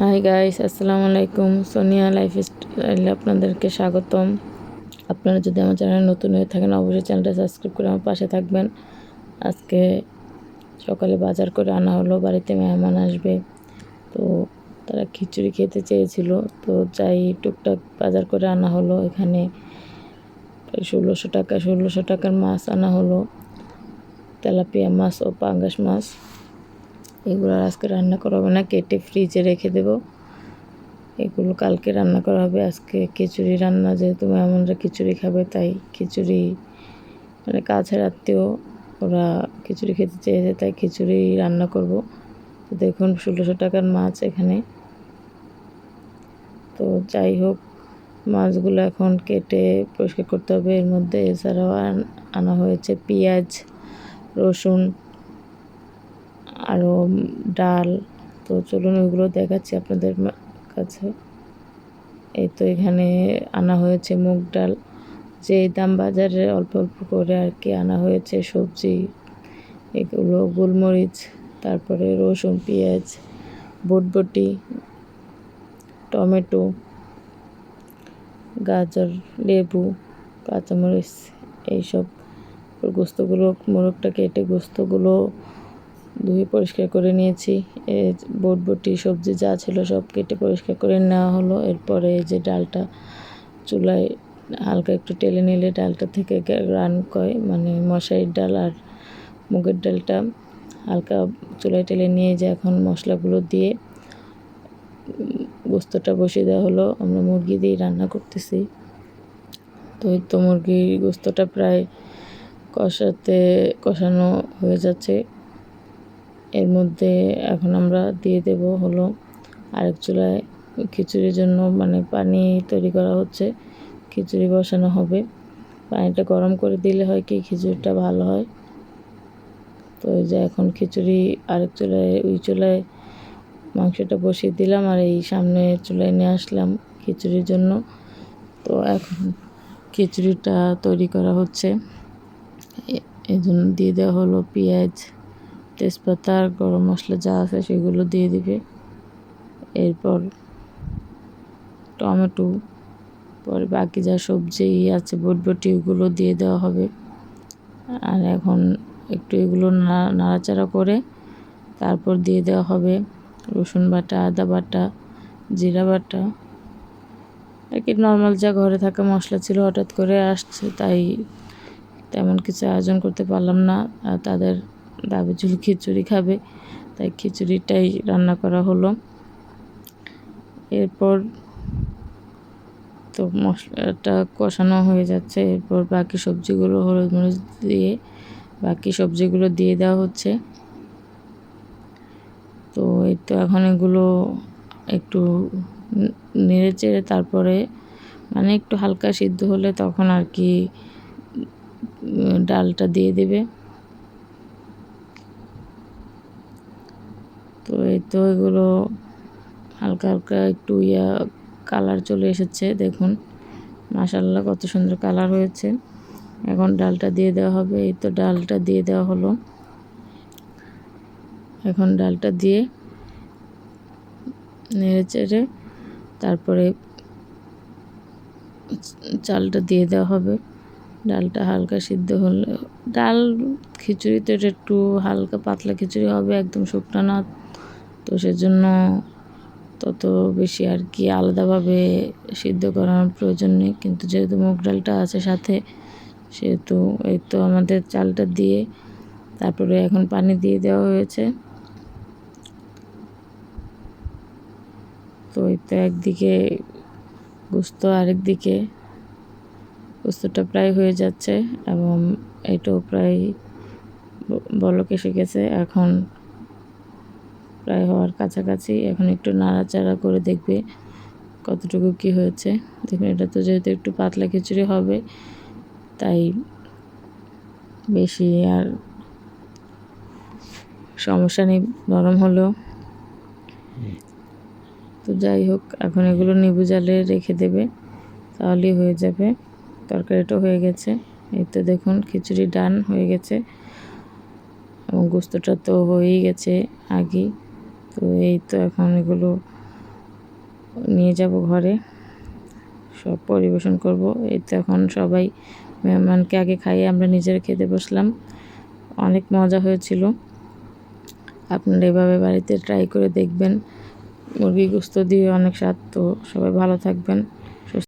Hi guys আসসালামু আলাইকুম Sonia life স্টাইলে আপনাদেরকে স্বাগতম। আপনারা যদি আমার চ্যানেলে নতুন হয়ে থাকেন, অবশ্যই চ্যানেলটা সাবস্ক্রাইব করে আমার পাশে থাকবেন। আজকে সকালে বাজার করে আনা হলো, বাড়িতে মেহমান আসবে। তো তারা খিচুড়ি খেতে চেয়েছিল। তো যাই, টুকটাক বাজার করে আনা হলো। এখানে ষোলোশো টাকা, ষোলোশো টাকার মাছ আনা হলো। তেলাপিয়া মাছ ও পাঙ্গাস মাছ। এগুলো আর আজকে রান্না করা হবে না, কেটে ফ্রিজে রেখে দেব। এগুলো কালকে রান্না করা হবে, আজকে খিচুড়ি রান্না, যেহেতু মেহমানরা খিচুড়ি খাবে, তাই খিচুড়ি মানে কাছের আত্মীয়, ওরা খিচুড়ি খেতে চেয়েছে, তাই খিচুড়ি রান্না করব। তো দেখুন, ষোলোশো টাকার মাছ এখানে। তো যাই হোক, মাছগুলো এখন কেটে পরিষ্কার করতে হবে। এর মধ্যে এছাড়াও আনা হয়েছে পেঁয়াজ, রসুন আরও ডাল, তো চলুন ওইগুলো দেখাচ্ছি আপনাদের কাছে। এই তো এখানে আনা হয়েছে মুগ ডাল। যে দাম বাজারে অল্প অল্প করে আর কি আনা হয়েছে সবজি, এগুলো গোলমরিচ, তারপরে রসুন, পেঁয়াজ, বটবটি, টমেটো, গাজর, লেবু, কাঁচামরিচ, এইসব গোস্তগুলো, মোরগটা কেটে গোস্তগুলো ধুয়ে পরিষ্কার করে নিয়েছি। বটবটি সবজি যা ছিল সব কেটে পরিষ্কার করে নেওয়া হলো। এরপরে যে ডালটা চুলায় হালকা একটু টেলে নিলে ডালটা থেকে রান কয় মানে মশারির ডাল আর মুগের ডালটা হালকা চুলায় টেলে নিয়ে যে এখন মশলাগুলো দিয়ে গোস্তটা বসিয়ে দেওয়া হলো। আমরা মুরগি দিয়ে রান্না করতেছি। তো এই তো মুরগির গোস্তটা প্রায় কষাতে কষানো হয়ে যাচ্ছে। এর মধ্যে এখন আমরা দিয়ে দেব হলো আরেক চুলায় খিচুড়ির জন্য মানে পানি তৈরি করা হচ্ছে, খিচুড়ি বসানো হবে। পানিটা গরম করে দিলে হয় কি খিচুড়িটা ভালো হয়। তো এই যে এখন খিচুড়ি আরেক চুলায়, ওই চুলায় মাংসটা বসিয়ে দিলাম আর এই সামনে চুলায় নিয়ে আসলাম খিচুড়ির জন্য। তো এখন খিচুড়িটা তৈরি করা হচ্ছে। এই জন্য দিয়ে দেওয়া হলো পেঁয়াজ। তেজপাতা আর গরম মশলা যা আছে সেগুলো দিয়ে দিবে। এরপর টমেটো, পরে বাকি যা সবজি আছে, বটবটি, ওগুলো দিয়ে দেওয়া হবে। আর এখন একটু এগুলো নাড়াচাড়া করে তারপর দিয়ে দেওয়া হবে রসুন বাটা, আদা বাটা, জিরা বাটা। কি নর্মাল যা ঘরে থাকা মশলা ছিল হঠাৎ করে আসছে, তাই তেমন কিছু আয়োজন করতে পারলাম না। তাদের দাবি ছিল খিচুড়ি খাবে। তাই খিচুড়িটাই রান্না করা হলো। এরপর তো মশলাটা কষানো হয়ে যাচ্ছে। এরপর বাকি সবজিগুলো হলুদ মরিচ দিয়ে বাকি সবজিগুলো দিয়ে দেওয়া হচ্ছে। তো এই তো এখন এগুলো একটু নেড়ে চেড়ে তারপরে মানে একটু হালকা সিদ্ধ হলে তখন আর কি ডালটা দিয়ে দেবে। তো এই তো এগুলো হালকা হালকা একটু ইয়া কালার চলে এসেছে, দেখুন। মাসাল্লাহ কত সুন্দর কালার হয়েছে। এখন ডালটা দিয়ে দেওয়া হবে। এই তো ডালটা দিয়ে দেওয়া হলো। এখন ডালটা দিয়ে নেড়ে চেড়ে তারপরে চালটা দিয়ে দেওয়া হবে। ডালটা হালকা সিদ্ধ হলে, ডাল খিচুড়িতে একটু হালকা পাতলা খিচুড়ি হবে, একদম শুকনো না। তো সেজন্য তত বেশি আর কি আলাদাভাবে সিদ্ধ করানোর প্রয়োজন নেই। কিন্তু যেহেতু মুগ ডালটা আছে সাথে, সেহেতু এই তো আমাদের চালটা দিয়ে তারপরে এখন পানি দিয়ে দেওয়া হয়েছে। তো এই তো একদিকে গোস্ত আরেক দিকে গোস্তটা প্রায় হয়ে যাচ্ছে এবং এটাও প্রায় বলক গেছে। এখন প্রায় হওয়ার কাছাকাছি। এখন একটু নাড়াচাড়া করে দেখবে কতটুকু কি হয়েছে। দেখুন, এটা তো যেহেতু একটু পাতলা খিচুড়ি হবে, তাই বেশি আর সমস্যা নেই, নরম হলো। তো যাই হোক, এখন এগুলো নিবু জালে রেখে দেবে, তাহলেই হয়ে যাবে। তরকারিটা হয়ে গেছে। এই তো দেখুন, খিচুড়ি ডান হয়ে গেছে। এবং গোস্তটা তো হয়েই গেছে আগেই তো এই তো এখন এগুলো নিয়ে যাব ঘরে। সব পরিবেশন করব। এই তো এখন সবাই মেহমানকে আগে খাইয়ে আমরা নিজেরা খেতে বসলাম। অনেক মজা হয়েছিল। আপনারা এভাবে বাড়িতে ট্রাই করে দেখবেন। মুরগি গুস্ত দিয়ে অনেক স্বাদ। তো সবাই ভালো থাকবেন।